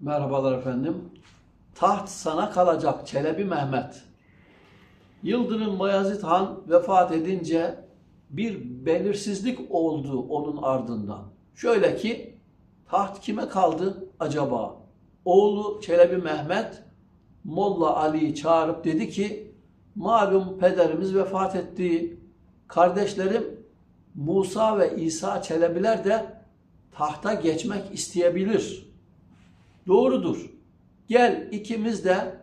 Merhabalar efendim. Taht sana kalacak Çelebi Mehmet. Yıldırım Bayezid Han vefat edince bir belirsizlik oldu onun ardından. Şöyle ki taht kime kaldı acaba? Oğlu Çelebi Mehmet Molla Ali'yi çağırıp dedi ki malum pederimiz vefat etti. Kardeşlerim Musa ve İsa Çelebiler de tahta geçmek isteyebilir. Doğrudur. Gel ikimiz de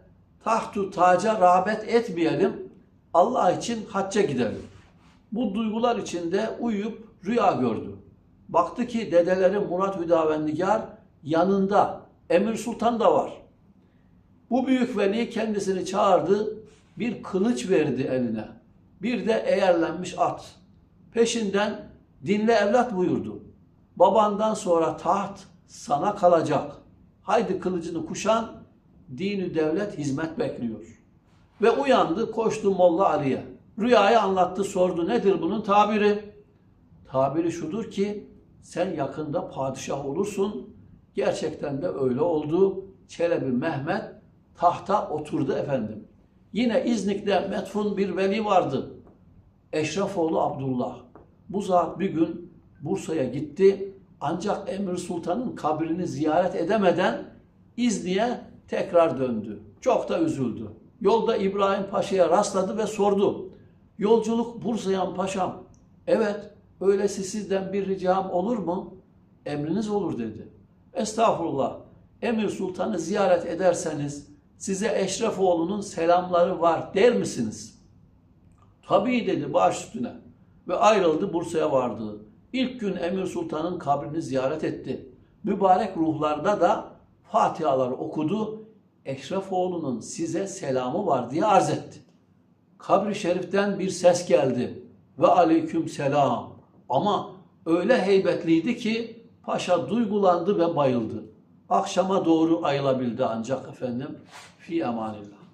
tahtu taca rağbet etmeyelim. Allah için hacca gidelim. Bu duygular içinde uyuyup rüya gördü. Baktı ki dedeleri Murat Hüdavendigar yanında. Emir Sultan da var. Bu büyük veli kendisini çağırdı. Bir kılıç verdi eline. Bir de eğerlenmiş at. Peşinden dinle evlat buyurdu. Babandan sonra taht sana kalacak. Haydi kılıcını kuşan, dini devlet hizmet bekliyor. Ve uyandı, koştu Molla Ali'ye. Rüyayı anlattı, sordu. Nedir bunun tabiri? Tabiri şudur ki, sen yakında padişah olursun. Gerçekten de öyle oldu. Çelebi Mehmet tahta oturdu efendim. Yine İznik'te metfun bir veli vardı. Eşrefoğlu Abdullah. Bu zat bir gün Bursa'ya gitti. Ancak Emir Sultan'ın kabrini ziyaret edemeden İznik'e tekrar döndü. Çok da üzüldü. Yolda İbrahim Paşa'ya rastladı ve sordu. Yolculuk Bursa'ya paşam? Evet, öylesi sizden bir ricam olur mu? Emriniz olur dedi. Estağfurullah. Emir Sultan'ı ziyaret ederseniz size Eşrefoğlu'nun selamları var der misiniz? Tabii dedi baş üstüne. Ve ayrıldı Bursa'ya vardı. İlk gün Emir Sultan'ın kabrini ziyaret etti. Mübarek ruhlarda da Fatihalar okudu. Eşrefoğlu'nun size selamı var diye arz etti. Kabri şeriften bir ses geldi. Ve aleyküm selam. Ama öyle heybetliydi ki paşa duygulandı ve bayıldı. Akşama doğru ayılabildi ancak efendim. Fi emanillah.